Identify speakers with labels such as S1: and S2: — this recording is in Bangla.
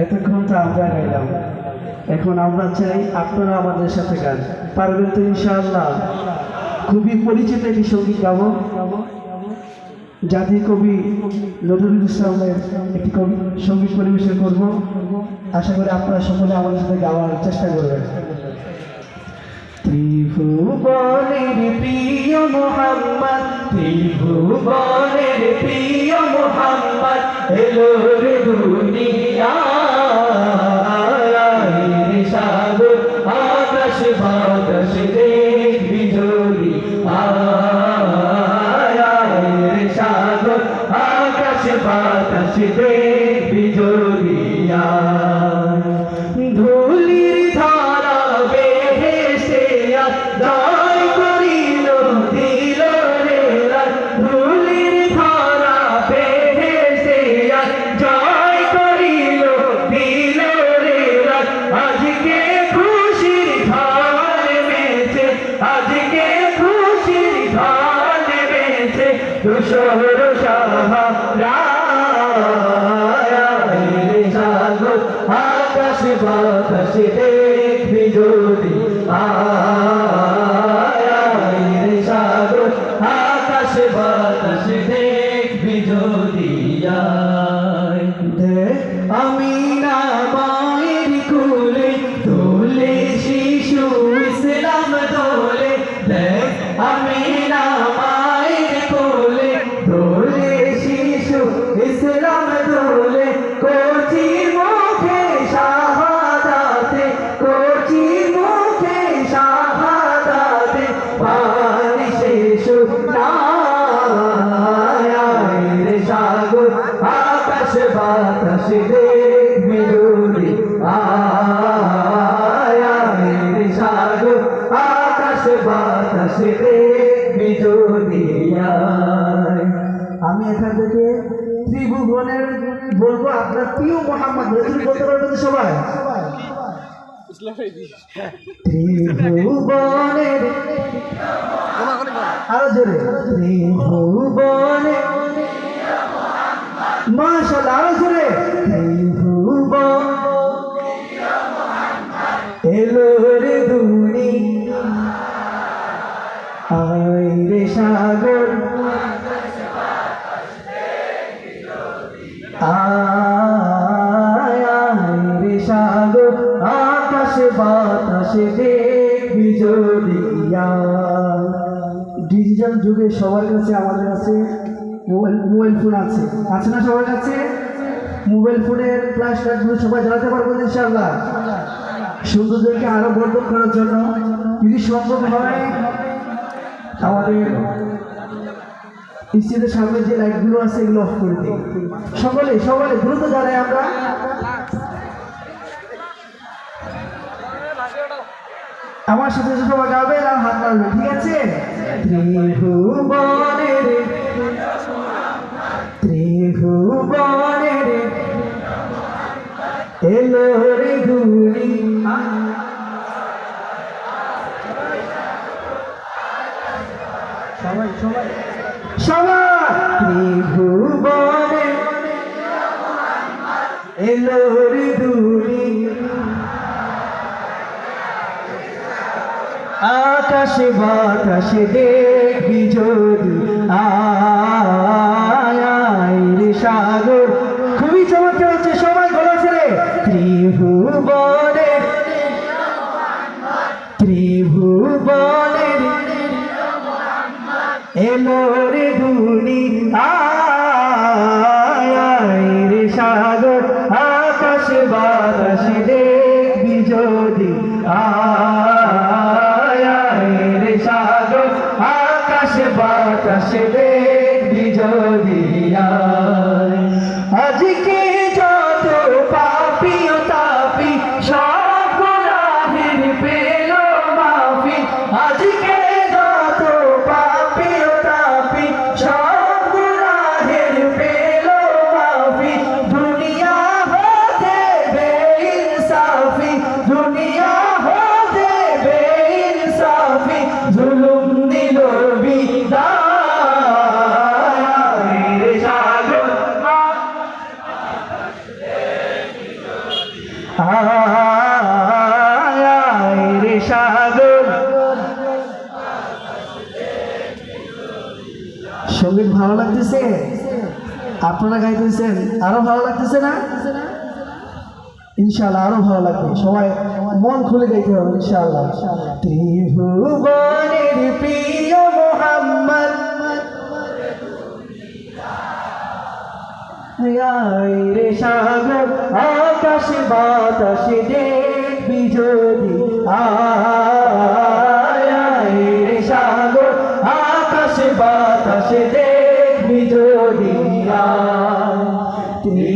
S1: এতক্ষণ তো আমরা গাইলাম। এখন আমরা চাই আপনারা আমাদের সাথে গান। পারবেন তো খুবই পরিচিত একটি সংগীত গাব। জাতীয় কবি নজরুল ইসলামের একটি কবি সংগীত পরিবেশন করব। আশা করি আপনারা সকলে আমাদের সাথে গাওয়ার চেষ্টা করবেন। ত্রিভুবনের প্রিয় মোহাম্মদ, ত্রিভুবনের প্রিয় মোহাম্মদ, এলো রে দুনিয়া। সাগর আকাশ বাতাস দেখবি জোরি রে সাগর আকাশ বাতাস দেখবি দুশোর সাহারা আকাশ বাতাসে দেখবি যদি বাতাস দেখবি যদি রে সাগর। আকাশ বাতাস দেখবি আমি এখান থেকে ত্রিভুবনের বলব আপনার প্রিয় মোহাম্মদ রসুল বলতে পারবেন সবাই? ত্রিভুবনের আরও জোরে। ত্রিভুবনে মাশাআল্লাহ, আরও জোরে। এলো রে দুনি আয় রে সাগর। আয় রে সাগর। আকাশে বাতাসে দেখবি ডিজিটাল যুগে সবার কাছে আমাদের কাছে মোবাইল মোবাইল ফোন আছে। আছে না সবার কাছে? মোবাইল ফোনের ফ্ল্যাশ লাইটগুলো সবাই জ্বালাতে পারব ইনশাআল্লাহ। সৌন্দর্যকে আরও বর্ধন করার জন্য। যদি সম্ভব হয়, আমাদের স্টেজের সামনে যে লাইটগুলো আছে, এগুলো অফ করে দিই। সকলে সকলে, দ্রুত জানাই আমরা। আমার সাথে সবাই গাবে, আর হাত নাড়বে, ঠিক আছে? ত্রিভুবনের এলো রে ধুলি। সবাই সবাই। সবাই। ত্রিভুবনে এলো রে ধুলি। আকাশে বাতাসে দেখবি যদি সাগর। খুবই চমৎকার হচ্ছে, সবাই গলা ছেড়ে ত্রিভুবনের ত্রিভুবনের ধুনি। আয় রে সাগর, আকাশ বাতাস দেখবি বাতাস
S2: সাগর।
S1: সংগীত ভালো লাগতেছে? আপনারা গাইতেছেন আরও ভালো লাগতেছে না? ইনশাল্লাহ আরও ভালো লাগবে। সবাই মন খুলে গাইতে হবে ইনশাল্লাহ ত্রিভুবনের প্রিয় মোহাম্মদ। রে সাগর আকাশ বাতাস দেখবি যদি আয় সাগর আকাশে বাতাসে দেখবি যদি আয়।